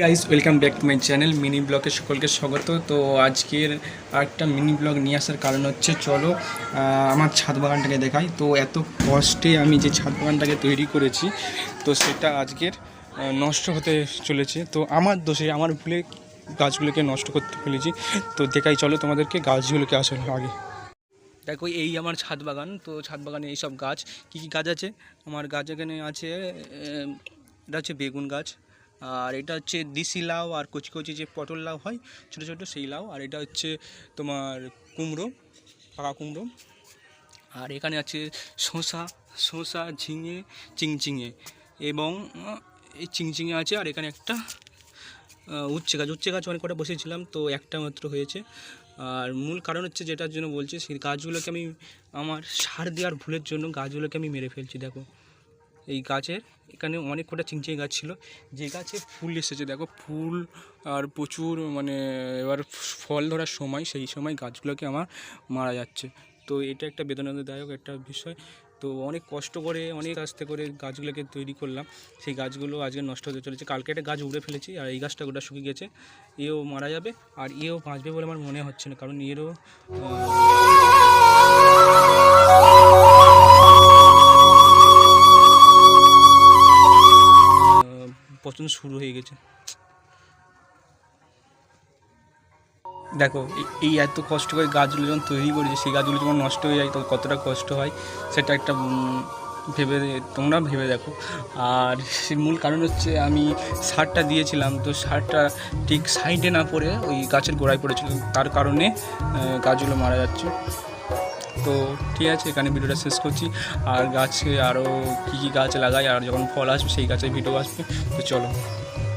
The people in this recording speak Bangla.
Guys welcome back to my channel mini ব্লগে সকলকে স্বাগত। তো আজকের আরেকটা মিনি ব্লগ নিয়ে আসার কারণ হচ্ছে, চলো আমার ছাদ বাগানটাকে দেখাই। তো এত কষ্টে আমি যে ছাদ বাগানটাকে তৈরি করেছি, তো সেটা আজকের নষ্ট হতে চলেছে। তো আমার দোষে, আমার ভুলে গাছগুলোকে নষ্ট করতে ফেলেছি। তো দেখাই, চলো, তোমাদেরকে গাছগুলোকে আসলে আগে। দেখো, এই আমার ছাদ বাগান। তো ছাদ বাগানে এইসব গাছ, কী কী গাছ আছে? আমার গাছ এখানে আছে এটা হচ্ছে বেগুন গাছ। আর এটা হচ্ছে দিশি লাউ আর কচি কচি যে পটল লাউ হয়, ছোটো ছোটো সেই লাউ। আর এটা হচ্ছে তোমার কুমড়ো, পাকা কুমড়ো। আর এখানে আছে শসা শসা, ঝিঙে, চিংচিঙে এবং এই চিংচিঙে আছে আর এখানে একটা উচ্ছে গাছ। উচ্ছে গাছ অনেক কটা বসেছিলাম, তো একটা মাত্র হয়েছে। আর মূল কারণ হচ্ছে যেটার জন্য বলছি, সেই গাছগুলোকে আমি আমার সার দেওয়ার ভুলের জন্য গাছগুলোকে আমি মেরে ফেলছি, দেখো। এই গাছের, এখানে অনেক কটা চিংচিঙে গাছ ছিল। যে গাছে ফুল এসেছে, দেখো ফুল আর প্রচুর মানে এবার ফল ধরার সময়, সেই সময় গাছগুলোকে আমার মারা যাচ্ছে। তো এটা একটা বেদনাদায়ক একটা বিষয়। তো অনেক কষ্ট করে, অনেক আস্তে করে গাছগুলোকে তৈরি করলাম। সেই গাছগুলো আজকে নষ্ট হতে চলেছে। কালকে একটা গাছ উড়ে ফেলেছি আর এই গাছটা গোটা শুকিয়ে গেছে। এও মারা যাবে আর এও বাঁচবে বলে আমার মনে হচ্ছে না। কারণ এরও আহ, শুরু হয়ে গেছে। দেখো এই- এত কষ্ট করে গাছগুলো যখন তৈরি করেছে সেই গাছগুলো যখন নষ্ট হয়ে যায় তখন কতটা কষ্ট হয় সেটা একটা ভেবে তোমরা ভেবে দেখো। আর সেই মূল কারণ হচ্ছে আমি সারটা দিয়েছিলাম তো সারটা ঠিক সাইডে না পড়ে ওই গাছের গোড়ায় পড়েছিল। তার কারণে গাছগুলো মারা যাচ্ছে। তো ঠিক আছে, এখানে ভিডিওটা শেষ করছি। আর গাছে আরও কী কী গাছ লাগাই, আর যখন ফল আসবে সেই গাছের ভিডিও আসবে। তো চলো।